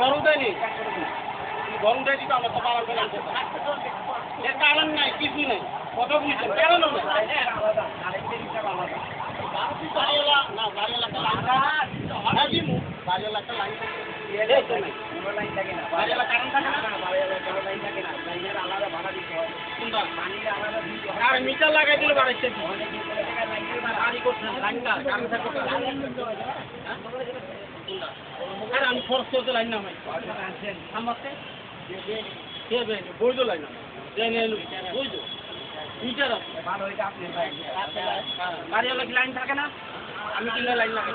গরম দেয়নি? গরম দেয়নি তো, আমার তো পাওয়ার বেলা এর কারণ নাই, কিছু নেই। কত বুঝছেন? না বাড়িওয়ালা, না লাইন হ্যাঁ দিমু বাড়িওয়ালাকে লাইন বাড়িওয়ালা কারণ থাকে না? কোনটা? আর মিটার লাগাই দিলে বাড়াইছে গাড়ি করছে লাইনটা কারণ থাকে হ্যাঁ? কোনটা? আমি খরচ করতে লাইন না ভাই আমাকে কে বে বৈধ লাইন না বৈধ। মিটার কি লাইন থাকে না? আমি কিনলে লাইন লাগাই।